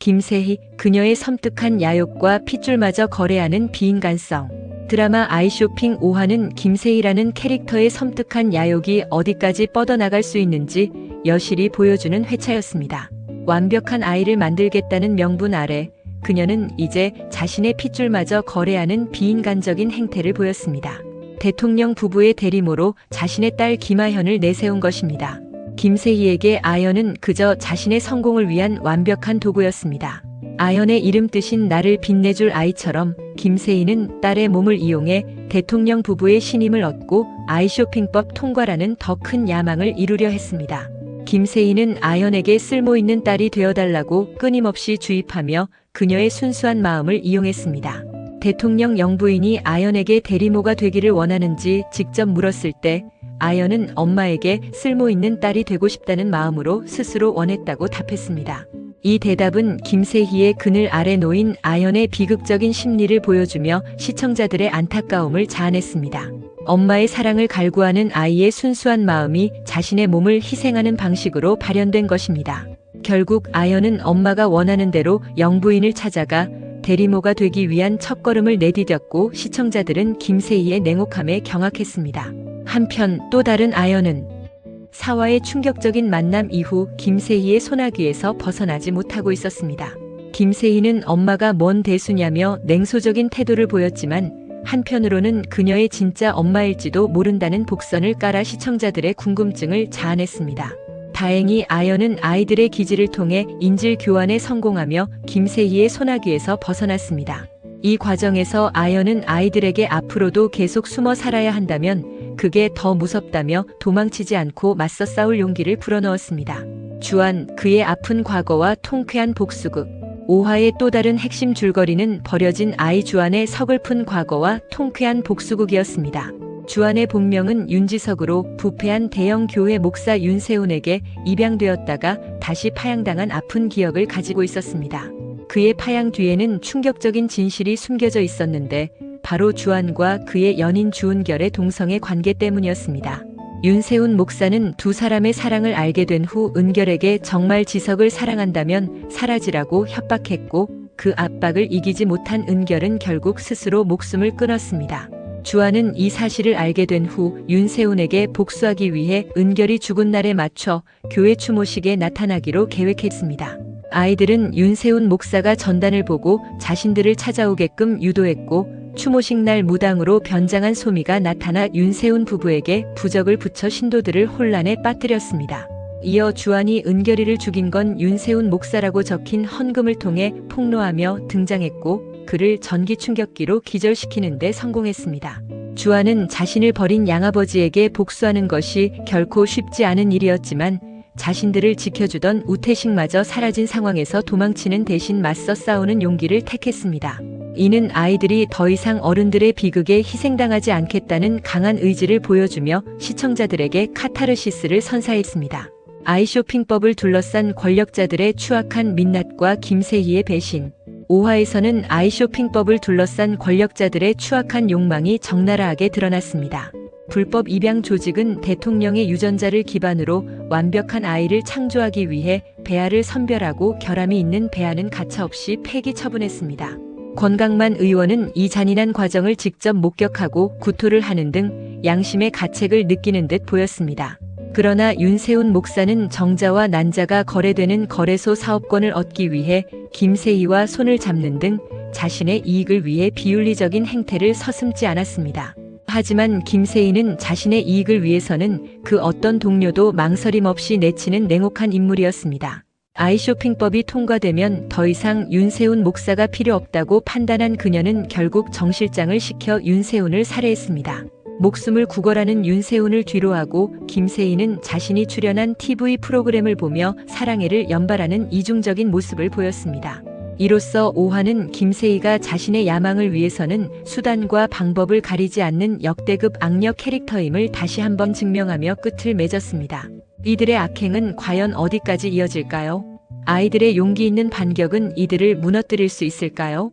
김세희, 그녀의 섬뜩한 야욕과 핏줄마저 거래하는 비인간성. 드라마 아이쇼핑 5화는 김세희라는 캐릭터의 섬뜩한 야욕이 어디까지 뻗어나갈 수 있는지 여실히 보여주는 회차였습니다. 완벽한 아이를 만들겠다는 명분 아래 그녀는 이제 자신의 핏줄마저 거래하는 비인간적인 행태를 보였습니다. 대통령 부부의 대리모로 자신의 딸 김아현을 내세운 것입니다. 김세희에게 아현은 그저 자신의 성공을 위한 완벽한 도구였습니다. 아현의 이름 뜻인 나를 빛내줄 아이처럼 김세희는 딸의 몸을 이용해 대통령 부부의 신임을 얻고 아이쇼핑법 통과라는 더 큰 야망을 이루려 했습니다. 김세희는 아현에게 쓸모 있는 딸이 되어달라고 끊임없이 주입하며 그녀의 순수한 마음을 이용했습니다. 대통령 영부인이 아현에게 대리모가 되기를 원하는지 직접 물었을 때 아현은 엄마에게 쓸모 있는 딸이 되고 싶다는 마음으로 스스로 원했다고 답했습니다. 이 대답은 김세희의 그늘 아래 놓인 아현의 비극적인 심리를 보여주며 시청자들의 안타까움을 자아냈습니다. 엄마의 사랑을 갈구하는 아이의 순수한 마음이 자신의 몸을 희생하는 방식으로 발현된 것입니다. 결국 아현은 엄마가 원하는 대로 영부인을 찾아가 대리모가 되기 위한 첫걸음을 내디뎠고 시청자들은 김세희의 냉혹함에 경악했습니다. 한편 또 다른 아현은 사와의 충격적인 만남 이후 김세희의 소나기에서 벗어나지 못하고 있었습니다. 김세희는 엄마가 뭔 대수냐며 냉소적인 태도를 보였지만 한편으로는 그녀의 진짜 엄마일지도 모른다는 복선을 깔아 시청자들의 궁금증을 자아냈습니다. 다행히 아연은 아이들의 기지를 통해 인질 교환에 성공하며 김세희의 소나기에서 벗어났습니다. 이 과정에서 아연은 아이들에게 앞으로도 계속 숨어 살아야 한다면 그게 더 무섭다며 도망치지 않고 맞서 싸울 용기를 불어넣었습니다. 주한 그의 아픈 과거와 통쾌한 복수극 5화의 또 다른 핵심 줄거리는 버려진 아이 주한의 서글픈 과거와 통쾌한 복수극이었습니다. 주한의 본명은 윤지석으로 부패한 대형 교회 목사 윤세훈에게 입양되었다가 다시 파양당한 아픈 기억을 가지고 있었습니다. 그의 파양 뒤에는 충격적인 진실이 숨겨져 있었는데 바로 주한과 그의 연인 주은결의 동성의 관계 때문이었습니다. 윤세훈 목사는 두 사람의 사랑을 알게 된 후 은결에게 정말 지석을 사랑한다면 사라지라고 협박했고 그 압박을 이기지 못한 은결은 결국 스스로 목숨을 끊었습니다. 주한은 이 사실을 알게 된 후 윤세훈에게 복수하기 위해 은결이 죽은 날에 맞춰 교회 추모식에 나타나기로 계획했습니다. 아이들은 윤세훈 목사가 전단을 보고 자신들을 찾아오게끔 유도했고 추모식 날 무당으로 변장한 소미가 나타나 윤세훈 부부에게 부적을 붙여 신도들을 혼란에 빠뜨렸습니다. 이어 주한이 은결이를 죽인 건 윤세훈 목사라고 적힌 헌금을 통해 폭로하며 등장했고 그를 전기 충격기로 기절시키는 데 성공했습니다. 주한은 자신을 버린 양아버지에게 복수하는 것이 결코 쉽지 않은 일이었지만 자신들을 지켜주던 우태식마저 사라진 상황에서 도망치는 대신 맞서 싸우는 용기를 택했습니다. 이는 아이들이 더 이상 어른들의 비극에 희생당하지 않겠다는 강한 의지를 보여주며 시청자들에게 카타르시스를 선사했습니다. 아이쇼핑법을 둘러싼 권력자들의 추악한 민낯과 김세희의 배신. 5화에서는 아이쇼핑법을 둘러싼 권력자들의 추악한 욕망이 적나라하게 드러났습니다. 불법 입양 조직은 대통령의 유전자를 기반으로 완벽한 아이를 창조하기 위해 배아를 선별하고 결함이 있는 배아는 가차없이 폐기 처분했습니다. 권강만 의원은 이 잔인한 과정을 직접 목격하고 구토를 하는 등 양심의 가책을 느끼는 듯 보였습니다. 그러나 윤세훈 목사는 정자와 난자가 거래되는 거래소 사업권을 얻기 위해 김세희와 손을 잡는 등 자신의 이익을 위해 비윤리적인 행태를 서슴지 않았습니다. 하지만 김세희는 자신의 이익을 위해서는 그 어떤 동료도 망설임 없이 내치는 냉혹한 인물이었습니다. 아이쇼핑법이 통과되면 더 이상 윤세훈 목사가 필요 없다고 판단한 그녀는 결국 정 실장을 시켜 윤세훈을 살해했습니다. 목숨을 구걸하는 윤세훈을 뒤로하고 김세희는 자신이 출연한 TV 프로그램을 보며 사랑해를 연발하는 이중적인 모습을 보였습니다. 이로써 오화는 김세희가 자신의 야망을 위해서는 수단과 방법을 가리지 않는 역대급 악력 캐릭터임을 다시 한번 증명하며 끝을 맺었습니다. 이들의 악행은 과연 어디까지 이어질까요? 아이들의 용기 있는 반격은 이들을 무너뜨릴 수 있을까요?